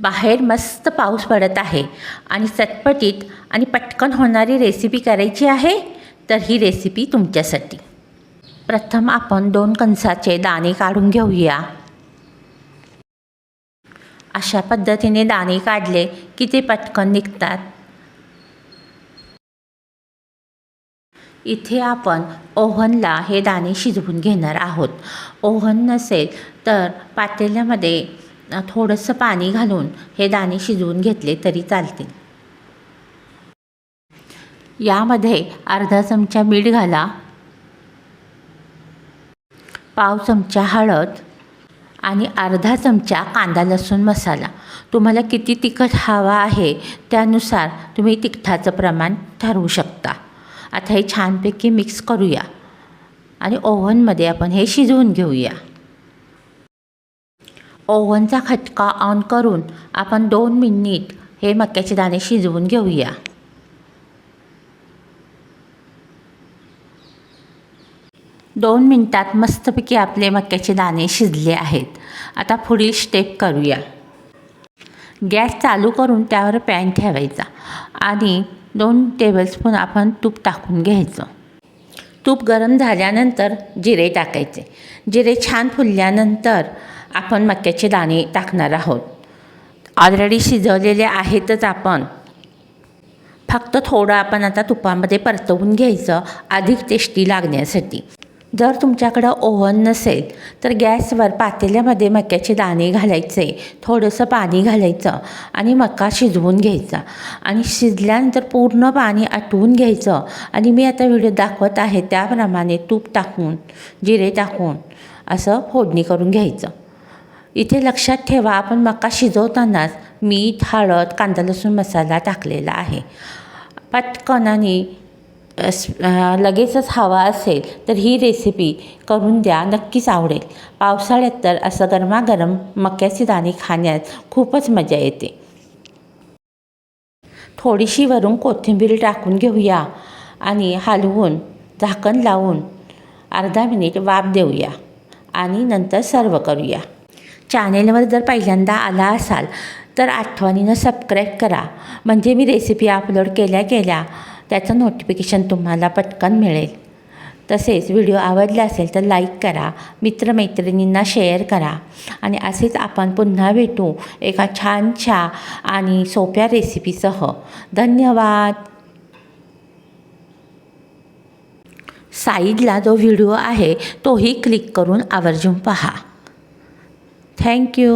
बाहेर मस्त पाऊस पडत आहे आणि चटपटीत आणि पटकन होणारी रेसिपी करायची आहे तर ही रेसिपी तुमच्यासाठी. प्रथम आपण दोन कणसाचे दाणे काढून घेऊया. अशा पद्धतीने दाणे काढले की ते पटकन निघतात. इथे आपण ओव्हनला हे दाणे शिजवून घेणार आहोत. ओव्हन नसेल तर पातेल्यामध्ये थोडंसं पाणी घालून हे दाणे शिजवून घेतले तरी चालतील. यामध्ये अर्धा चमचा मीठ घाला. पाव चमचा हळद आणि अर्धा चमचा कांदा लसूण मसाला. तुम्हाला किती तिखट हवा आहे त्यानुसार तुम्ही तिखटाचं प्रमाण ठरवू शकता. आता हे छानपैकी मिक्स करूया आणि ओव्हनमध्ये आपण हे शिजवून घेऊया. ओव्हनचा खटका ऑन करून आपण दोन मिनिट हे मक्याचे दाणे शिजवून घेऊया. दोन मिनटात मस्तपैकी आपले मक्याचे दाणे शिजले आहेत. आता पुढील स्टेप करूया. गॅस चालू करून त्यावर पॅन ठेवायचा आणि दोन टेबलस्पून आपण तूप टाकून घ्यायचं. तूप गरम झाल्यानंतर जिरे टाकायचे. जिरे छान फुलल्यानंतर आपण मक्याचे दाणे टाकणार आहोत. ऑलरेडी शिजवलेले आहेतच आपण. फक्त थोडं आपण आता तुपामध्ये परतवून घ्यायचं अधिक टेस्टी लागण्यासाठी. जर तुमच्याकडं ओव्हन नसेल तर गॅसवर पातेल्यामध्ये मक्याचे दाणे घालायचे थोडंसं पाणी घालायचं आणि मका शिजवून घ्यायचा. आणि शिजल्यानंतर पूर्ण पाणी आटवून घ्यायचं. आणि मी आता व्हिडिओ दाखवत आहे त्याप्रमाणे तूप टाकून जिरे टाकून असं फोडणी करून घ्यायचं. इथे लक्षात ठेवा आपण मका शिजवतानाच मीठ हळद कांदा लसूण मसाला टाकलेला आहे. पटकन आणि लगेचच हवा असेल तर ही रेसिपी करून द्या नक्कीच आवडेल. पावसाळ्यात तर असं गरमागरम मक्याचे दाणे खाण्यात खूपच मजा येते. थोडीशी वरून कोथिंबीर टाकून घेऊया आणि हलवून झाकण लावून अर्धा मिनिट वाफ देऊया आणि नंतर सर्व करूया. चॅनेलवर जर पहिल्यांदा आला असाल तर आठवणीनं सबस्क्राईब करा. म्हणजे मी रेसिपी अपलोड केल्या केल्या त्याचं नोटिफिकेशन तुम्हाला पटकन मिळेल. तसेच व्हिडिओ आवडला असेल तर लाईक करा मित्रमैत्रिणींना शेअर करा. आणि असेच आपण पुन्हा भेटू एका छानशा आणि सोप्या रेसिपीसह धन्यवाद! साईडला जो व्हिडिओ आहे तोही क्लिक करून आवर्जून पहा. Thank you